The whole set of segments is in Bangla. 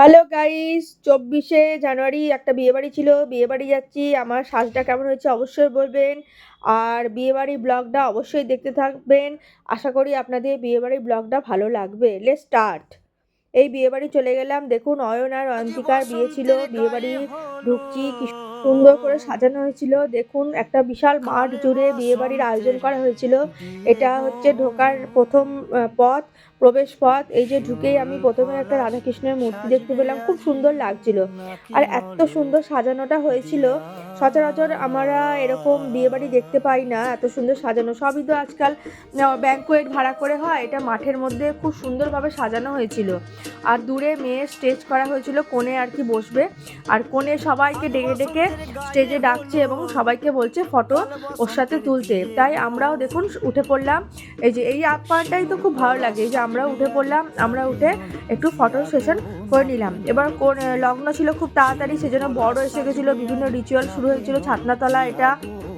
হ্যালো গাইস চব্বিশে জানুয়ারি একটা বিয়েবাড়ি ছিল। বিয়েবাড়ি যাচ্ছি। আমার সাজটা কেমন হয়েছে অবশ্যই বলবেন। আর বিয়েবাড়ি ব্লগটা অবশ্যই দেখতে থাকবেন। আশা করি আপনাদের বিয়েবাড়ির ব্লগটা ভালো লাগবে। লে স্টার্ট এই বিয়েবাড়ি চলে গেলাম। দেখুন, অয়ন আর অয়ন্তিকার বিয়ে ছিল। বিয়েবাড়ি ঢুকছি কি সুন্দর করে সাজানো হয়েছিল। দেখুন, একটা বিশাল মাঠ জুড়ে বিয়ে বাড়ির আয়োজন করা হয়েছিল। এটা হচ্ছে ঢোকার প্রথম পথ, প্রবেশ পথ। এই যে ঢুকেই আমি প্রথমে একটা রাধাকৃষ্ণের মূর্তি দেখতে পেলাম। খুব সুন্দর লাগছিল। আর এত সুন্দর সাজানোটা হয়েছিল। সচরাচর আমরা এরকম বিয়েবাড়ি দেখতে পাই না, এত সুন্দর সাজানো। সবই তো আজকাল ব্যাঙ্কোয়েট ভাড়া করে হয়, এটা মাঠের মধ্যে খুব সুন্দরভাবে সাজানো হয়েছিল। আর দূরে মেয়ে স্টেজ করা হয়েছিল, কোণে আর কি বসবে। আর কোণে সবাইকে ডেকে ডেকে স্টেজে ডাকছে এবং সবাইকে বলছে ফটো ওর সাথে তুলতে। তাই আমরাও দেখুন উঠে পড়লাম। এই যে, এই আপারটাই তো খুব ভালো লাগে যে আমরা উঠে পড়লাম, আমরা উঠে একটু ফটো সেশন করে নিলাম। এবার কোন, লগ্ন ছিল খুব তাড়াতাড়ি, সেজন্য বড় এসে গেছিল, বিভিন্ন রিচুয়াল শুরু হয়েছিল ছাতনাতলা, এটা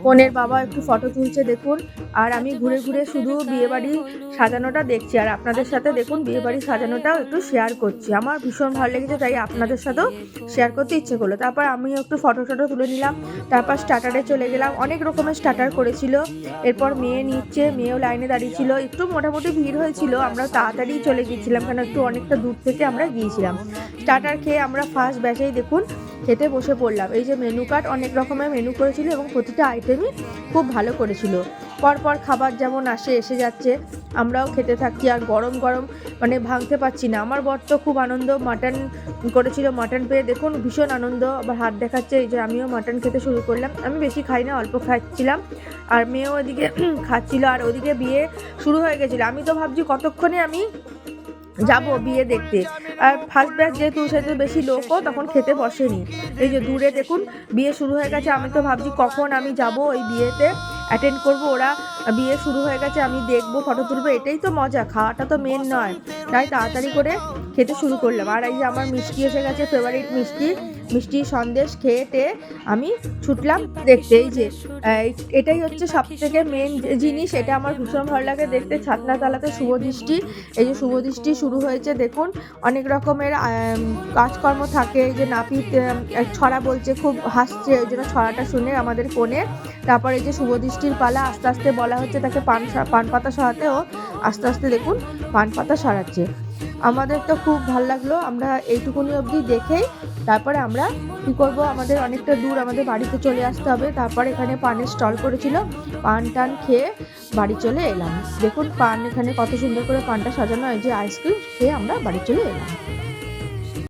কনের বাবা একটু ফটো তুলছে, দেখুন। আর আমি ঘুরে ঘুরে শুধু বিয়েবাড়ি সাজানোটা দেখছি। আর আপনাদের সাথে দেখুন, বিয়েবাড়ি সাজানোটাও একটু শেয়ার করছি। আমার ভীষণ ভালো লেগেছে, তাই আপনাদের সাথেও শেয়ার করতে ইচ্ছে করল। তারপর আমিও একটু ফটো টটো তুলে নিলাম। তারপর স্টার্টারে চলে গেলাম। অনেক রকমের স্টার্টার করেছিল। এরপর মেয়ে নিচ্ছে, মেয়েও লাইনে দাঁড়িয়েছিল একটু মোটামুটি ভিড় হয়েছিল। আমরা তাড়াতাড়ি চলে গিয়েছিলাম, কেন একটু অনেকটা দূর থেকে আমরা গিয়েছিলাম। স্টার্টার খেয়ে আমরা ফার্স্ট ব্যাচেই দেখুন খেতে বসে পড়লাম। এই যে মেনু কার্ড অনেক রকমের মেনু করেছিল এবং প্রতিটা আইটেমই খুব ভালো করেছিল। পরপর খাবার যেমন আসে, এসে যাচ্ছে, আমরাও খেতে থাকছি আর গরম গরম মানে ভাঙতে পারছি না। আমার বর তো খুব আনন্দ মাটন করেছিল মাটন পেয়ে দেখুন ভীষণ আনন্দ, আবার হাত দেখাচ্ছে, এই যে আমিও মাটন খেতে শুরু করলাম। আমি বেশি খাই না, অল্প খাচ্ছিলাম। আর মেয়েও ওদিকে খাচ্ছিল, আর ওদিকে বিয়ে শুরু হয়ে গেছিল। আমি তো ভাবছি কতক্ষণে আমি যাব বিয়ে দেখতে। আর ফার্স্ট ব্যাচ যেহেতু সেহেতু বেশি লোকও, তখন খেতে বসেনি। এই যে দূরে দেখুন, বিয়ে শুরু হয়ে গেছে। আমি তো ভাবছি কখন আমি যাব ওই বিয়েতে। অ্যাটেন্ড করব ওরা। বিয়ে শুরু হয়ে গেছে, আমি দেখব, ফটো তুলবো, এটাই তো মজা, খাওয়াটা তো মেন নয়। তাই তাড়াতাড়ি করে খেতে শুরু করলাম। আর এই যে আমার মিষ্টি এসে গেছে ফেভারিট মিষ্টি মিষ্টি সন্দেশ খেয়ে টেয়ে আমি ছুটলাম দেখতে। এই যে এটাই হচ্ছে সব থেকে মেন জিনিস, এটা আমার ভীষণ ভালো লাগে দেখতে। ছাতনাতলাতে শুভদৃষ্টি এই যে শুভদৃষ্টি শুরু হয়েছে, দেখুন, অনেক রকমের কাজকর্ম থাকে, এই যে নাপিত ছড়া বলছে, খুব হাসছে, ওই জন্য ছড়াটা শুনে আমাদের কোণে। তারপর এই যে শুভদৃষ্টির পালা, আস্তে আস্তে বলা হচ্ছে তাকে পান পান পাতা সরাতেও আস্তে আস্তে দেখুন পান পাতা সরাচ্ছে। আমাদের তো খুব ভালো লাগল, আমরা এইটুকুনি অবধি দেখেই তারপরে আমরা কী করব, আমাদের অনেকটা দূর আমাদের বাড়িতে চলে আসতে হবে। তারপর এখানে পানের স্টল করেছিল, পান টান খেয়ে বাড়ি চলে এলাম। দেখুন পান এখানে কত সুন্দর করে পানটা সাজানো হয় যে আইসক্রিম খেয়ে আমরা বাড়ি চলে এলাম।